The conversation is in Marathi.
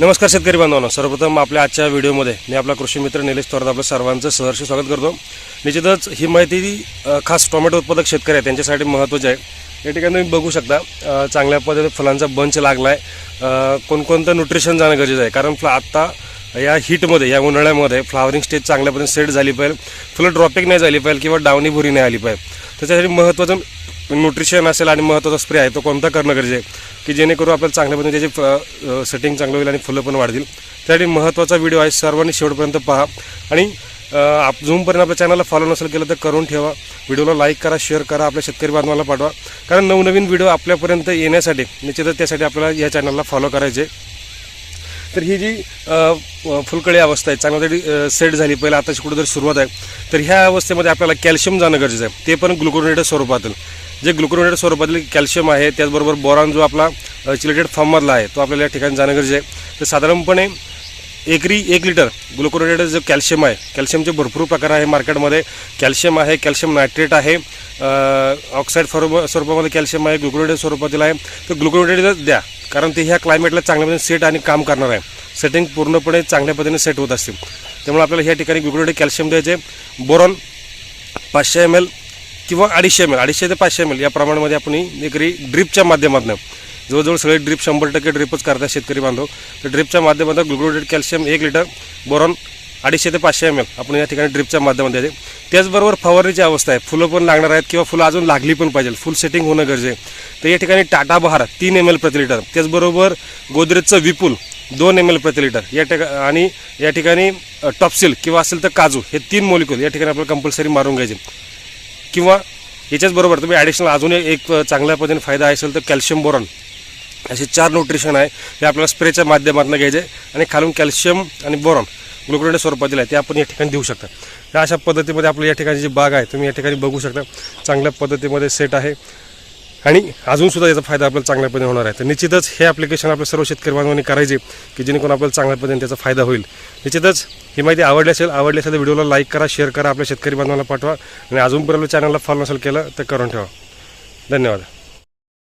नमस्कार शेतकरी बांधवांनो. सर्वप्रथम आपल्या आजच्या व्हिडिओमध्ये मी आपला कृषी मित्र निलेश थोरात आपलं सर्वांचं सहर्ष स्वागत करतो. निश्चितच ही माहिती खास टोमॅटो उत्पादक शेतकरी आहे त्यांच्यासाठी महत्त्वाची आहे. या ठिकाणी तुम्ही बघू शकता चांगल्या पद्धतीने फुलांचा बंच लागला आहे कोणकोणतं न्यूट्रिशन जाणं गरजेचं आहे? कारण फ्ला आत्ता या हीटमध्ये या उन्हाळ्यामध्ये फ्लावरिंग स्टेज चांगल्या पद्धतीने सेट झाली पाहिजे. फुलं ड्रॉपिंग नाही झाली पाहिजे किंवा डावणी भुरी नाही आली पाहिजे. त्याच्यासाठी महत्त्वाचं न्यूट्रिशन असेल आणि महत्त्वाचा स्प्रे आहे तो कोणता करणं गरजेचं आहे? की जेणेकरून आपल्याला चांगल्या पद्धतीने त्याची सेटिंग चांगलं होईल आणि फुलं पण वाढतील. त्यासाठी महत्त्वाचा व्हिडिओ आहे सर्वांनी शेवटपर्यंत पहा. आणि आप झूमपर्यंत आपल्या चॅनलला फॉलो नसेल केलं तर करून ठेवा. व्हिडिओला लाईक करा शेअर करा आपल्या शेतकरी बांधवांना पाठवा. कारण नवनवीन व्हिडिओ आपल्यापर्यंत येण्यासाठी निश्चितच त्यासाठी आपल्याला या चॅनलला फॉलो करायचे. तर ही जी फुलकळी अवस्था आहे चांगल्या तरी सेट झाली. पहिला आताची कुठेतरी सुरुवात आहे. तर ह्या अवस्थेमध्ये आपल्याला कॅल्शियम जाणं गरजेचं आहे. ते पण ग्लुकोनेटेड स्वरूपातील जे ग्लुकोनेटेड स्वरूपातील कॅल्शियम आहे त्याचबरोबर बोरॉन जो आपला चिलेटेड फॉर्ममधला आहे तो आपल्याला या ठिकाणी जाणं गरजेचं आहे. तर साधारणपणे एकरी एक लिटर ग्लुकोनेटेड जो कॅल्शियम आहे कॅल्शियमचे भरपूर प्रकार आहे मार्केटमध्ये. कॅल्शियम आहे कॅल्शियम नायट्रेट आहे ऑक्साईड स्वरूप स्वरूपामध्ये कॅल्शियम आहे ग्लुकोनेटेड स्वरूपातील आहे. तर ग्लुकोनेटेडच द्या कारण ते ह्या क्लायमेटला चांगल्या पद्धतीने सेट आणि काम करणार आहे. सेटिंग पूर्णपणे चांगल्या पद्धतीने सेट होत असते त्यामुळे आपल्याला ह्या ठिकाणी ग्लुकोनेटेड कॅल्शियम द्यायचे. बोरॉन पाचशे एम एल किंवा अडीचशे एम एल अडीचशे ते पाचशे एम एल या प्रमाणामध्ये आपण एकरी ड्रिपच्या माध्यमातून जवळजवळ सगळे ड्रिप शंभर टक्के ड्रिपच करतात शेतकरी बांधव. तर ड्रिपच्या माध्यमातून ग्लुकोनेटेड कॅल्शियम एक लिटर बोरॉन अडीचशे ते पाचशे एम एल आपण या ठिकाणी ड्रिपच्या माध्यमात द्यायचे त्याचबरोबर फवारणीची अवस्था आहे. फुलं पण लागणार आहेत किंवा फुलं अजून लागली पण पाहिजे फुल सेटिंग होणं गरजे आहे. तर या ठिकाणी टाटा बहार तीन एम एल प्रति लिटर त्याचबरोबर गोदरेजचं विपुल दोन एम एल प्रति लिटर या ठिका आणि या ठिकाणी टॉपसिल किंवा असेल तर काजू हे तीन मोलिक्युल या ठिकाणी आपल्याला कंपल्सरी मारून घ्यायचे. किंवा याच्याच बरोबर तुम्ही ॲडिशनल अजून एक चांगल्या पद्धतीने फायदा असेल तर कॅल्शियम बोरॉन असे चार न्यूट्रिशन आहे हे आपल्याला स्प्रेच्या माध्यमातून घ्यायचे आणि खालून कॅल्शियम आणि बोरॉन ग्लुकोडेड स्वरूपात दिलं आहे ते आपण या ठिकाणी देऊ शकता. या अशा पद्धतीमध्ये आपल्या या ठिकाणी जी बाग आहे तुम्ही या ठिकाणी बघू शकता. चांगल्या पद्धतीमध्ये सेट आहे. आणि अजूनसुद्धा याचा फायदा आपल्याला चांगल्या पद्धतीने होणार आहे. तर निश्चितच हे ॲप्लिकेशन आपल्या सर्व शेतकरी बांधवांनी करायचे की जेणेकरून आपल्याला चांगल्या पद्धतीने त्याचा फायदा होईल. निश्चितच ही माहिती आवडली असेल आवडली असेल तर व्हिडिओला लाईक करा शेअर करा आपल्या शेतकरी बांधवांना पाठवा. आणि अजूनपर्यंत चॅनलला फॉलो नसेल केलं तर करून ठेवा. धन्यवाद.